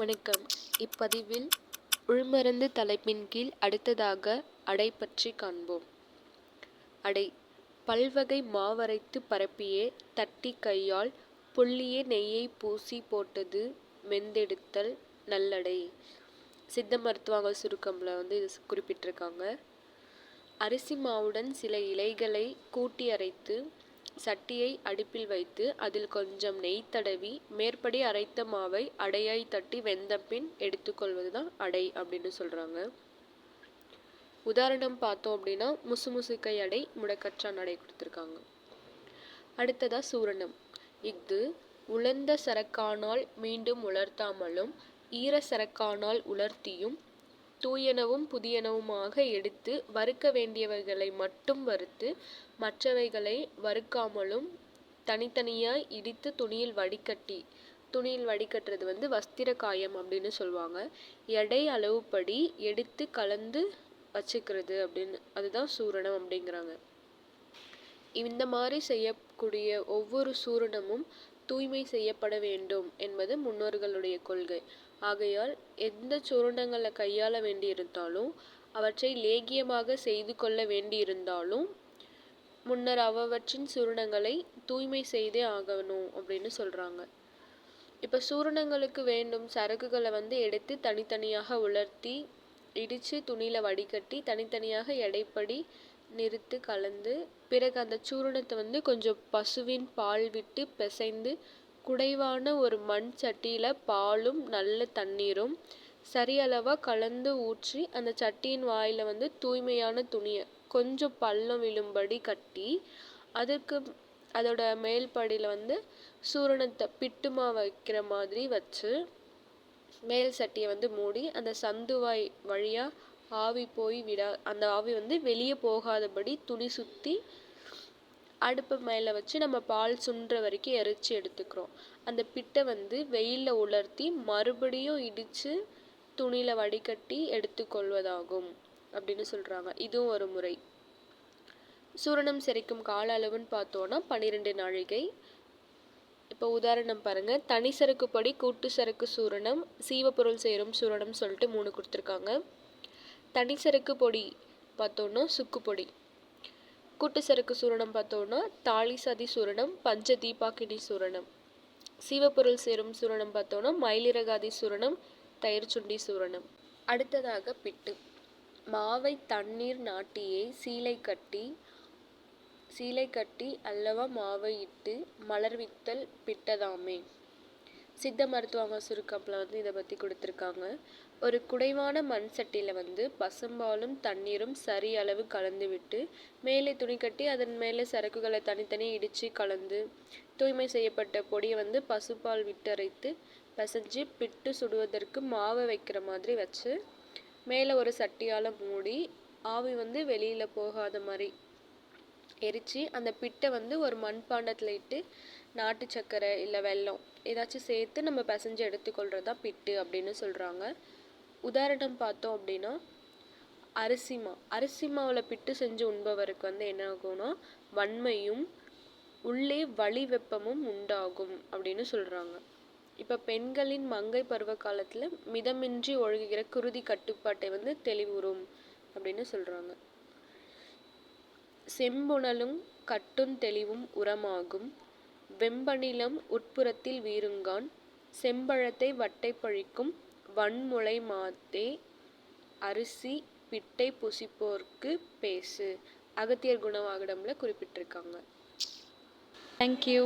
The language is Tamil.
வணக்கம். இப்பதிவில் உள்மருந்து தலைப்பின் கீழ் அடுத்ததாக அடை பற்றி காண்போம். அடை பல்வகை மாவரைத்து பரப்பியே தட்டி கையால் புள்ளியே நெய்யை பூசி போட்டது மெந்தெடுத்தல் நல்லடை. சித்த மருத்துவங்கள் சுருக்கம்ல வந்து இது குறிப்பிட்டிருக்காங்க. அரிசி மாவுடன் சில இலைகளை கூட்டி அரைத்து சட்டியை அடுப்பில் வைத்து அதில் கொஞ்சம் நெய் தடவி மேற்படி அரைத்த மாவை அடையாய் தட்டி வெந்த பின் எடுத்துக்கொள்வது தான் அடை அப்படின்னு சொல்கிறாங்க உதாரணம் பார்த்தோம் அப்படின்னா முசுமுசுக்கை அடை முடக்கற்றான் அடை கொடுத்துருக்காங்க. அடுத்ததாக சூரணம். இஃது உலர்ந்த சரக்கானால் மீண்டும் உலர்த்தாமலும் ஈர சரக்கானால் உலர்த்தியும் தூயனவும் புதியனவுமாக எடுத்து வறுக்க வேண்டியவைகளை மட்டும் வறுத்து மற்றவைகளை வறுக்காமலும் தனித்தனியாய் இடித்து துணியில் வடிகட்டி துணியில் வடிகட்டுறது வந்து வஸ்திர காயம் அப்படின்னு சொல்லுவாங்க. எடை அளவுப்படி எடுத்து கலந்து வச்சுக்கிறது அப்படின்னு அதுதான் சூரணம் அப்படிங்கிறாங்க. இந்த மாதிரி செய்யக்கூடிய ஒவ்வொரு சூரணமும் தூய்மை செய்யப்பட வேண்டும் என்பது முன்னோர்களுடைய கொள்கை. ஆகையால் எந்த சுரண்டங்களை கையாள வேண்டியிருந்தாலும் அவற்றை லேகியமாக செய்து கொள்ள வேண்டியிருந்தாலும் முன்னர் அவற்றின் சூரணங்களை தூய்மை செய்தே ஆகணும் அப்படின்னு சொல்கிறாங்க இப்போ சூரணங்களுக்கு வேண்டும் சரக்குகளை வந்து எடுத்து தனித்தனியாக உலர்த்தி இடித்து துணியில் வடிகட்டி தனித்தனியாக எடைப்படி நிறுத்து கலந்து பிறகு அந்த சூரணத்தை வந்து கொஞ்சம் பசுவின் பால் விட்டு பிசைந்து குடைவான ஒரு மண் சட்டியில் பாலும் நல்ல தண்ணீரும் சரியளவாக கலந்து ஊற்றி அந்த சட்டியின் வாயில் வந்து தூய்மையான துணியை கொஞ்சம் பள்ளம் விழும்படி கட்டி அதுக்கு அதோட மேல் படியில் வந்து சூரணத்தை பிட்டுமா வைக்கிற மாதிரி வச்சு மேல் சட்டியை வந்து மூடி அந்த சந்துவாய் வழியாக ஆவி போய் விடா அந்த ஆவி வந்து வெளியே போகாதபடி துணி சுற்றி அடுப்பு மேலே வச்சு நம்ம பால் சுண்டுற வரைக்கும் எரிச்சு எடுத்துக்கிறோம். அந்த பிட்டை வந்து வெயிலில் உலர்த்தி மறுபடியும் இடித்து துணியில் வடிகட்டி எடுத்துக்கொள்வதாகும் அப்படின்னு சொல்கிறாங்க இதுவும் ஒரு முறை. சூரணம் செரிக்கும் கால அளவுன்னு பார்த்தோன்னா பன்னிரெண்டு நாழிகை. இப்போ உதாரணம் பாருங்கள் தனி சரக்கு பொடி கூட்டு சரக்கு சூரணம் சீவப்பொருள் சேரும் சூரணம் சொல்லிட்டு மூணு கொடுத்துருக்காங்க. தனி சரக்கு பொடி பார்த்தோன்னா சுக்கு பொடி. கூட்டு சரக்கு சூரணம் பார்த்தோன்னா தாலி சதி சூரணம் பஞ்ச தீபாக்கினி சூரணம். சீவப்பொருள் சேரும் சூரணம் பார்த்தோன்னா மயிலிறகாதி சூரணம் தயிர் சுண்டி சூரணம். அடுத்ததாக பிட்டு. மாவை தண்ணீர் நாட்டியே சீலை கட்டி சீலை கட்டி அல்லவா மாவை இட்டு மலர்வித்தல் பிட்டதாமே. சித்த மருத்துவங்க சுருக்கப்பில் வந்து இதை பற்றி கொடுத்துருக்காங்க. ஒரு குடைவான மண் சட்டியில் வந்து பசும்பாலும் தண்ணீரும் சரி அளவு கலந்து விட்டு மேலே துணி கட்டி அதன் மேலே சரக்குகளை தனித்தனி இடித்து கலந்து தூய்மை செய்யப்பட்ட பொடியை வந்து பசுப்பால் விட்டரைத்து பிசைஞ்சு பிட்டு சுடுவதற்கு மாவை வைக்கிற மாதிரி வச்சு மேலே ஒரு சட்டியால் மூடி ஆவி வந்து வெளியில் போகாத மாதிரி எரித்து அந்த பிட்டை வந்து ஒரு மண்பாண்டத்தில் இட்டு நாட்டு சர்க்கரை இல்லை வெல்லம் ஏதாச்சும் சேர்த்து நம்ம பிசைஞ்சு எடுத்துக்கொள்கிறது தான் பிட்டு அப்படின்னு சொல்கிறாங்க உதாரணம் பார்த்தோம் அப்படின்னா அரிசிமா? அரிசிமாவில் அரிசி மாவில் பிட்டு செஞ்சு உண்பவருக்கு வந்து என்ன ஆகும்னா வன்மையும் உள்ளே வலி வெப்பமும் உண்டாகும் அப்படின்னு சொல்கிறாங்க இப்போ பெண்களின் மங்கை பருவ காலத்தில் மிதமின்றி ஒழுகுகிற குருதி கட்டுப்பாட்டை வந்து தெளிவுறும் அப்படின்னு சொல்கிறாங்க செம்புணலும் கட்டுந் தெளிவும் உரமாகும். வெம்பநிலம் உட்புறத்தில் வீறுங்கான் செம்பழத்தை வட்டை பழிக்கும். வன்முளை மாத்தே அரிசி பிட்டை புசிப்போர்க்கு பேசு. அகத்தியர் குணவாகடம்ல குறிப்பிட்டிருக்காங்க. தேங்க்யூ